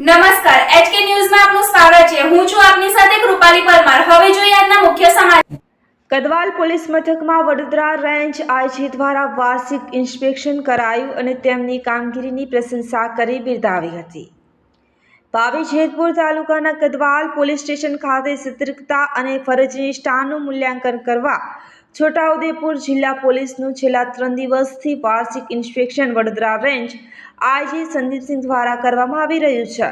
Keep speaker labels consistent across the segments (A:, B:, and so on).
A: નમસ્કાર, એચકે ન્યૂઝમાં આપનું સ્વાગત છે. હું છું આપની સાથે કૃપાલી પરમાર. હવે જોઈએ આજના મુખ્ય સમાચાર.
B: કદવાલ પોલીસ મથકમાં વડોદરા રેન્જ આઈજી દ્વારા વાર્ષિક ઇન્સ્પેક્શન કરાયું અને તેમની કામગીરીની પ્રશંસા કરી બિરદાવી હતી. ભાવી જેતપુર તાલુકાના કદવાલ પોલીસ સ્ટેશન ખાતે સતર્કતા અને ફરજ નિષ્ઠાનું મૂલ્યાંકન કરવા છોટાઉદેપુર જિલ્લા પોલીસનું છેલ્લા ત્રણ દિવસથી વાર્ષિક inspection Vadodara range IG Sandipsinh દ્વારા કરવામાં આવી રહ્યું છે.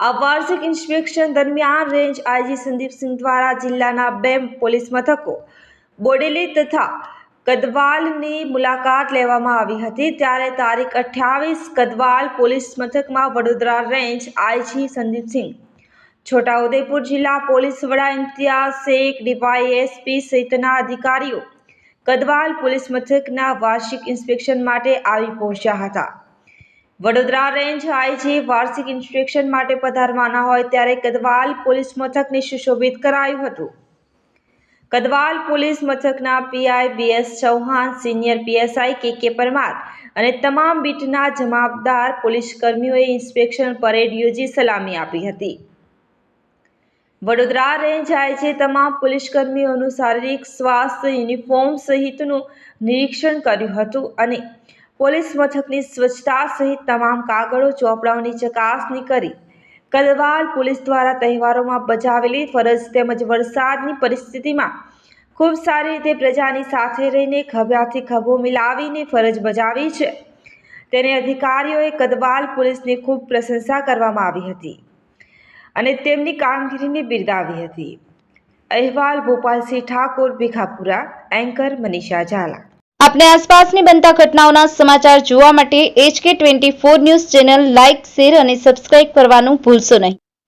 B: આ વાર્ષિક ઇન્સ્પેક્શન દરમિયાન રેન્જ આઈજી સંદીપસિંહ દ્વારા જિલ્લાના બે પોલીસ મથકો, બોડેલી તથા કદવાલની મુલાકાત લેવામાં આવી હતી. ત્યારે તારીખ અઠ્યાવીસ કદવાલ પોલીસ મથકમાં વડોદરા રેન્જ આઈજી સંદીપસિંહ છોટાઉદેપુર જિલ્લા પોલીસ વડા ઇમ્તિયાઝ શેખ ડીવાયએસપી સહિતના અધિકારીઓ કદવાલ પોલીસ મથકના વાર્ષિક ઇન્સ્પેક્શન માટે આવી પહોંચ્યા હતા. વડોદરા રેન્જ આઈજી વાર્ષિક ઇન્સ્પેક્શન માટે પધારવાના હોય ત્યારે કદવાલ પોલીસ મથકને સુશોભિત કરાયું હતું. કદવાલ પોલીસ મથકના PI BS Chauhan, senior PSI K K Parmar અને તમામ બીટના જવાબદાર પોલીસ કર્મીઓએ ઇન્સ્પેક્શન પરેડ યોજી સલામી આપી હતી. વડોદરા રેન્જ આઈજી તમામ પોલીસ કર્મીઓનું શારીરિક સ્વાસ્થ્ય, યુનિફોર્મ સહિતનું નિરીક્ષણ કર્યું હતું અને પોલીસ મથકની સ્વચ્છતા સહિત તમામ કાગળો, ચોપડાઓની ચકાસણી કરી. કદવાલ પોલીસ દ્વારા તહેવારોમાં બજાવેલી ફરજ તેમજ વરસાદની પરિસ્થિતિમાં ખૂબ સારી રીતે પ્રજાની સાથે રહીને ખભાથી ખભો મિલાવીને ફરજ બજાવી છે. તેને અધિકારીઓએ કદવાલ પોલીસની ખૂબ પ્રશંસા કરવામાં આવી હતી. અને તેમની કામગીરીને બિરદાવી હતી. અહેવાલ ભોપાલસિંહ ઠાકોર, ભીખાપુરા, એન્કર મનીષા ઝાલા.
C: આપને આસપાસની બનતા ઘટનાઓના સમાચાર જોવા માટે HK twenty four news channel like, share અને સબસ્ક્રાઇબ કરવાનું ભૂલશો નહીં.